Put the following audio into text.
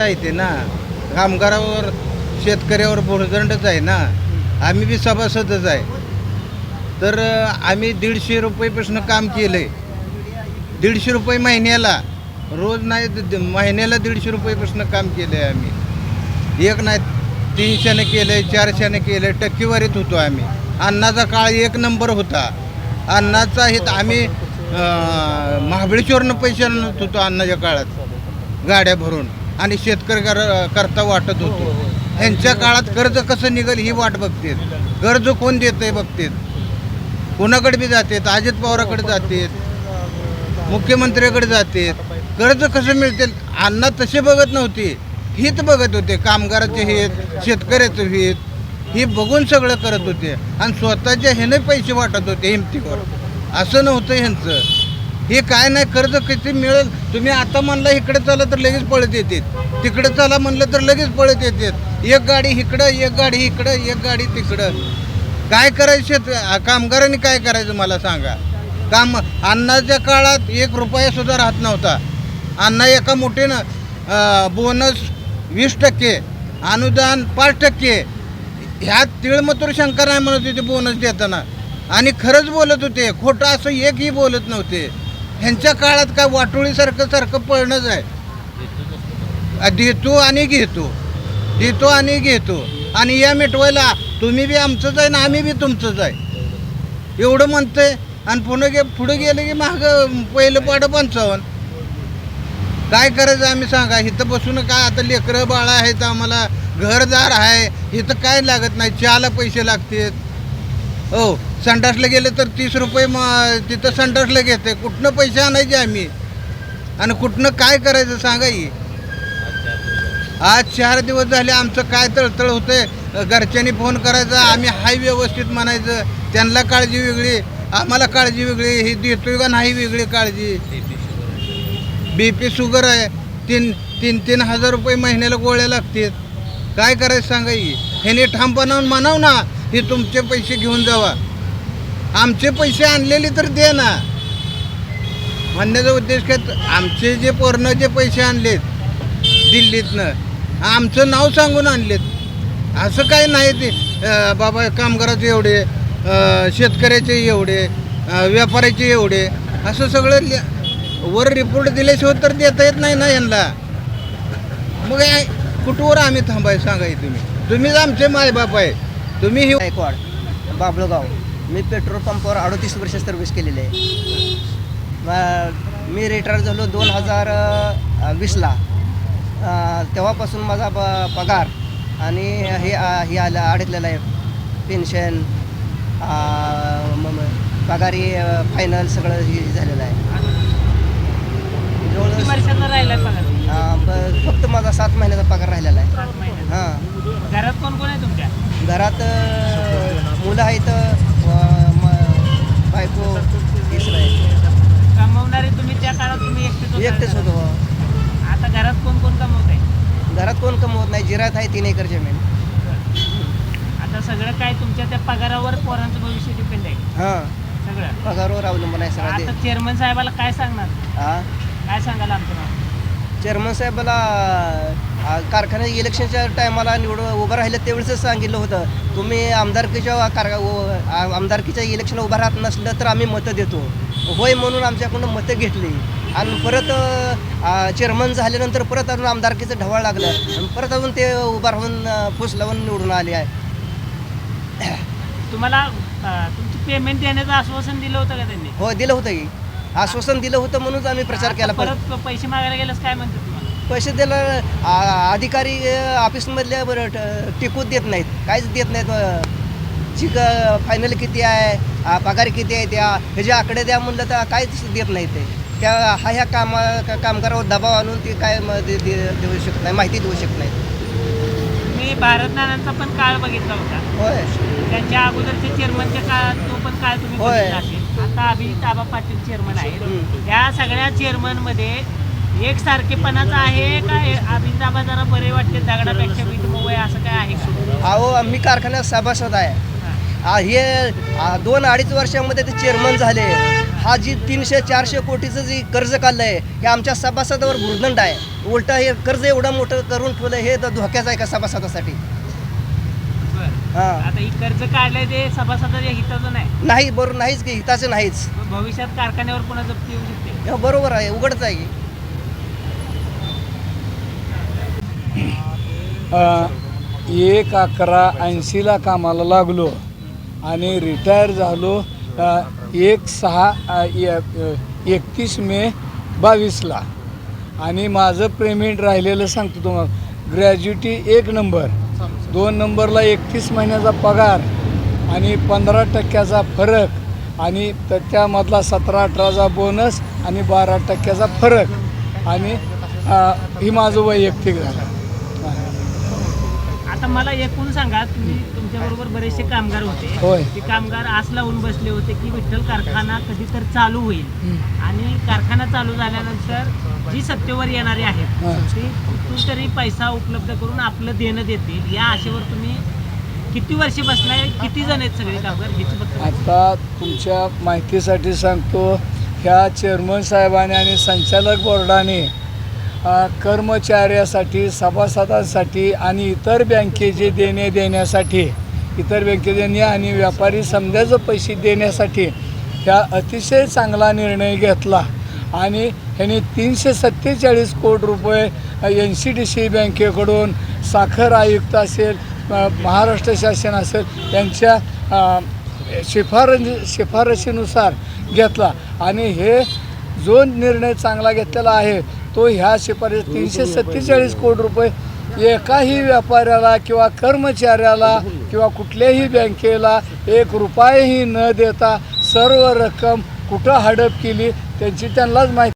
आहे ना कामगारावर शेतकऱ्यावर भोरदंडच आहे ना. आम्ही बी सभासदच आहे. तर आम्ही दीडशे रुपयेपासून काम केलं आहे दीडशे रुपये महिन्याला रोज नाही द- महिन्याला दीडशे रुपयेपासून काम केलं आहे आम्ही. एक नाही तीनशेनं केलं आहे चारशेनं केलं आहे टक्केवारीत होतो आम्ही. अन्नाचा काळ एक नंबर होता. अन्नाचा हे आम्ही महाबळेश्वरनं पैसे आणत होतो अन्नाच्या काळात गाड्या भरून. आणि शेतकरी कर- करता वाटत होतो. ह्यांच्या काळात कर्ज कसं निघेल ही वाट बघतेत. कर्ज कोण देत आहे बघतेत. कोणाकडे बी जातात. अजित पवाराकडे जातात. मुख्यमंत्र्याकडे जातात. कर्ज कसं मिळतील अण्णा तसे बघत नव्हते. हित बघत होते. कामगाराचे हित शेतकऱ्याचं हित. हे बघून सगळं करत होते. आणि स्वतःच्या ह्याने पैसे वाटत होते हिमतीवर. असं नव्हतं ह्यांचं. हे काय नाही कर्ज किती मिळेल? तुम्ही आता म्हणलं इकडे चला तर लगेच पळत येतात तिकडे चला म्हणलं तर लगेच पळत येतात एक गाडी इकडं एक गाडी इकडं एक गाडी तिकडं. काय करायचं शेत कामगारांनी काय करायचं मला सांगा. काम अन्नाच्या काळात एक रुपयासुद्धा राहत नव्हता. अण्णा एका मोठीनं बोनस वीस टक्के अनुदान पाच टक्के. ह्यात तिळमतूर शंकर नाही म्हणत होते बोनस देताना. आणि खरंच बोलत होते खोटं असं एकही बोलत नव्हते. ह्यांच्या काळात काय वाटोळीसारखं सारखं पळणंच आहे. देतो आणि घेतो. देतो आणि घेतो. आणि या मिटवायला तुम्ही बी आमचंच आहे ना आम्ही बी तुमचंच आहे. एवढं म्हणतंय. आणि पुढे गे पुढे गेलं की महाग पहिलं पाडं पंचावन्न. काय करायचं आम्ही सांगा. इथं बसून काय आता लेकरं बाळा आहेत आम्हाला. घरदार आहे. इथं काय लागत नाही. चहाला पैसे लागतात. हो. संडासला गेले तर तीस रुपये मग तिथं संडासला घेते. कुठनं पैसे आणायचे आम्ही? आणि कुठनं काय करायचं सांगा ही. आज चार दिवस झाले आमचं काय तळतळ होतंय. घरच्यांनी फोन करायचा आम्ही हाय व्यवस्थित म्हणायचं. त्यांना काळजी वेगळी आम्हाला काळजी वेगळी. ही देतोय का नाही वेगळी काळजी? बी पी शुगर आहे. तीन तीन तीन हजार रुपये महिन्याला गोळ्या लागतील. काय करायचं सांगा ही? ह्याने बनवून म्हणाव ना हे तुमचे पैसे घेऊन जावा. आमचे पैसे आणलेले तर दे ना. म्हणण्याचा उद्देश काय? आमचे जे पोरनं जे पैसे आणलेत दिल्लीतनं आमचं नाव सांगून आणलेत. असं काय नाही ते बाबा कामगाराचे एवढे शेतकऱ्याचे एवढे व्यापाऱ्याचे एवढे असं सगळं वर रिपोर्ट दिल्याशिवाय तर देता येत नाही ना यांना. मग काय कुठवर आम्ही थांबाय सांगाय तुम्ही? तुम्हीच आमचे मायबाप आहे. तुम्ही ही गायकवाड बाबळगाव. मी पेट्रोल पंपावर अडतीस वर्ष सर्व्हिस केलेली आहे. म- रिटायर झालो दोन हजार वीसला तेव्हापासून माझा प पगार आणि हे हे आलं अडकलेलं आहे. पेन्शन पगारी फायनल सगळं हे झालेलं आहे. फक्त माझा सात महिन्याचा पगार राहिलेला आहे. हां. घरात कोण कोण आहे तुमच्या? घरात मुलं आहेत बायको कमवणारे तुम्ही त्या काळात तुम्ही एकटेच होता. एकटेच घरात. होतो आता घरात कोण कोण कमवत आहे? घरात कोण कमवत नाही जिरात आहे तीन एकर जमीन. आता सगळं काय तुमच्या त्या पगारावर पोरांचं भविष्य डिपेंड आहे. हां. सगळं. पगारावर अवलंबून आहे सगळं आता चेअरमन साहेबाला काय सांगणार? काय सांगाल आमचं चेअरमन साहेबाला अ, कारखान्यात इलेक्शनच्या टायमाला निवडून उभं राहिलं त्यावेळेसच सांगितलं होतं. तुम्ही आमदारकीच्या कार आमदारकीच्या इलेक्शनला उभं राहत नसलं तर आम्ही मतं देतो. होय म्हणून आमच्याकडून मतं घेतली. आणि परत चेअरमन झाल्यानंतर परत अजून आमदारकीचं ढवळ लागलं. आणि परत अजून ते उभं राहून फूस लावून निवडून आले आहे. तुम्हाला तुमचं पेमेंट देण्याचं आश्वासन दिलं होतं का त्यांनी? हो दिलं होतं की. आश्वासन दिलं होतं म्हणूनच आम्ही प्रचार केला आता परत पैसे मागायला गेल्यास काय म्हणतात तुम्हाला? पैसे द्यायला आ- अधिकारी अ, ऑफिसमधल्या बरं ट- टिकूच देत नाहीत. काहीच देत नाहीत अ, चिक फायनल किती आहे आ, पगार किती आहे त्या ह्याचे आकडे द्या म्हणलं तर काहीच देत नाही ते. त्या हा ह्या कामा का- कामगारावर दबाव आणून ते काय म- दे- दे- देऊ शकत नाही माहिती देऊ शकत नाही मी भारत नानांचा पण काळ बघितला होता. होय. त्यांच्या अगोदरच्या चेअरमनच्या काळात तो पण काळ तुम्ही होय. बघितला असेल. आता अभिजित आबा पाटील चेअरमन आहेत. या सगळ्या चेअरमनमध्ये एक आहे का हे अभिजित आबा जरा बरे वाटते दगडापेक्षा वीट मोबाईल असं काय आहे का? अहो मी कारखान्यात सभासद आहे. आ, हे आ, दोन अडीच वर्षामध्ये ते चेअरमन झाले. हा जी तीनशे चारशे कोटीचं जी कर्ज काढलं आहे हे आमच्या सभासदावर भुर्दंड आहे. उलटा हे कर्ज एवढं मोठं करून ठेवलं हे तर धोक्याचं आहे का सभासदासाठी? हां. आता ही कर्ज काढलंय ते सभासदाच्या हिताचं नाही. नाही बरोबर नाहीच की हिताचं नाहीच. मग भविष्यात कारखान्यावर पुन्हा जप्ती येऊ शकते. हे बरोबर आहे उघडच आहे. की अ, एक अकरा ऐंशीला कामाला लागलो आणि रिटायर झालो अ, एक सहा अ, एकतीस मे बावीसला. आणि माझं पेमेंट राहिलेलं सांगतो तुम्हाला. ग्रॅज्युटी एक नंबर दोन नंबरला एकतीस महिन्याचा पगार आणि पंधरा टक्क्याचा फरक आणि त- त्यामधला सतरा अठराचा बोनस आणि बारा टक्क्याचा फरक. आणि ही माझं वैयक्तिक झालं. आता मला एकूण सांगा तुम्ही तुमच्या बरोबर बरेचसे कामगार होते. ते कामगार आस लावून बसले होते की विठ्ठल कारखाना कधी तर चालू होईल. आणि कारखाना चालू झाल्यानंतर जी सत्तेवर येणारी आहेत. ती कुठून तरी पैसा उपलब्ध करून आपलं देणं देतील. या आशेवर तुम्ही किती वर्षे बसलाय? किती जण आहेत सगळे कामगार? फक्त आता तुमच्या माहितीसाठी सांगतो ह्या चेअरमन साहेबांनी आणि संचालक बोर्डाने कर्मचाऱ्यासाठी सभासदांसाठी आणि इतर बँकेचे देणे देण्यासाठी इतर बँके देणे आणि व्यापारी समजाचं पैसे देण्यासाठी ह्या अतिशय चांगला निर्णय घेतला. आणि ह्याने तीनशे सत्तेचाळीस कोटी रुपये एन सी डी सी बँकेकडून साखर आयुक्त असेल महाराष्ट्र शासन असेल यांच्या शिफारस शिफारशीनुसार घेतला. आणि हे जो निर्णय चांगला घेतलेला आहे तो ह्या शिफारस तीनशे सत्तेचाळीस कोटी रुपये एकाही व्यापाऱ्याला किंवा कर्मचाऱ्याला किंवा कुठल्याही बँकेला एक रुपयाही न देता सर्व रक्कम कुठं हडप केली त्यांची त्यांनाच माहिती